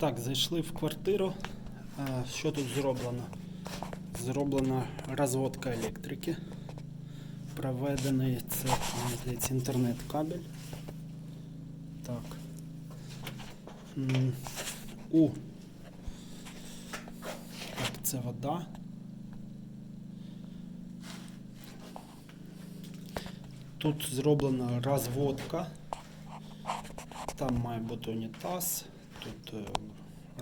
Так, зайшли в квартиру. Що тут зроблено? Зроблена розводка електрики. Проведений це, здається, інтернет-кабель. Так. У. Так, це вода. Тут зроблена розводка. Там має бути унітаз, тут е,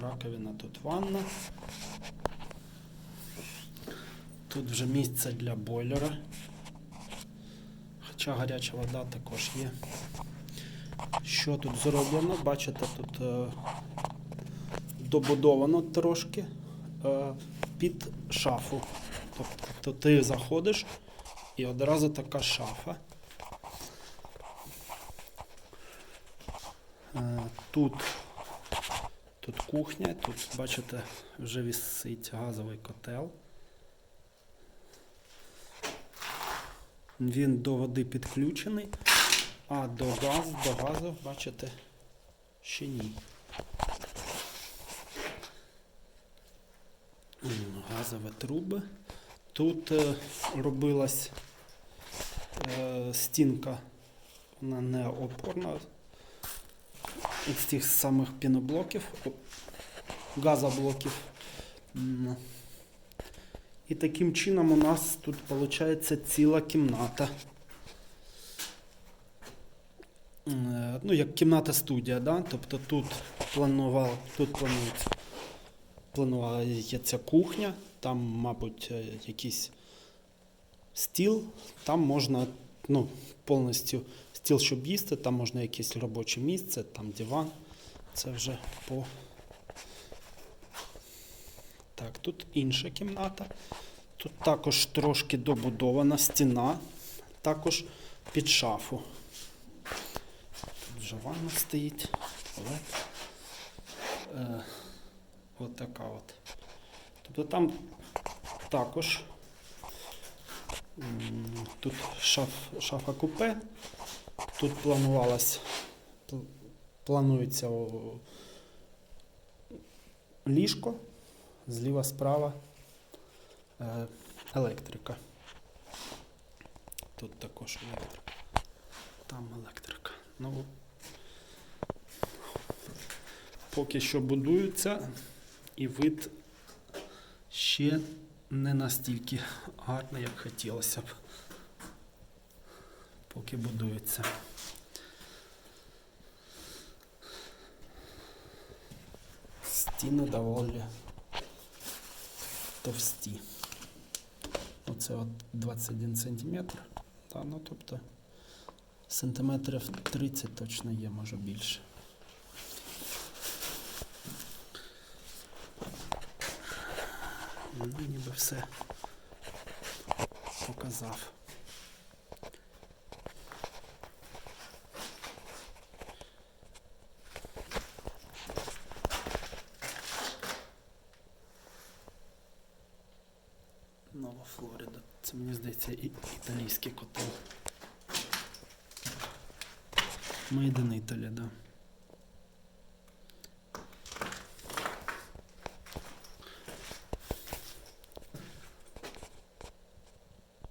раковина, тут ванна. Тут вже місце для бойлера. Хоча гаряча вода також є. Що тут зроблено? Бачите, тут е, добудовано трошки е, під шафу. Тобто ти заходиш і одразу така шафа. Тут, тут кухня, тут, бачите, вже висить газовий котел. Він до води підключений, а до газу, до газу, бачите, ще ні. Газові труби. Тут е, робилась е, стінка, вона не опорна, із тих самих піноблоків, газоблоків. І таким чином у нас тут виходить ціла кімната. Е, Ну, як кімната студія, да? тобто тут планував, тут планується, планується кухня, там, мабуть, е, якийсь стіл, там можна ну, повністю стіл, щоб їсти, там можна якесь робоче місце, там диван. Це вже по. Так, тут інша кімната. Тут також трошки добудована стіна, також під шафу. Тут вже ванна стоїть, туалет. Е, от така от. Тобто там також тут шаф, шафа купе. Тут планувалось, планується ліжко, зліва справа е, електрика. Тут також електрика. Там електрика. Ну, поки що будуються, і вид ще не настільки гарний, як хотілося б. Поки будується. Стіни доволі товсті. Оце от 21 сантиметр. Та, ну, тобто сантиметрів 30 точно є, може більше. Ну, ніби все показав. Нова Флорида. Це мені здається і італійський котел. Made in Italy, да.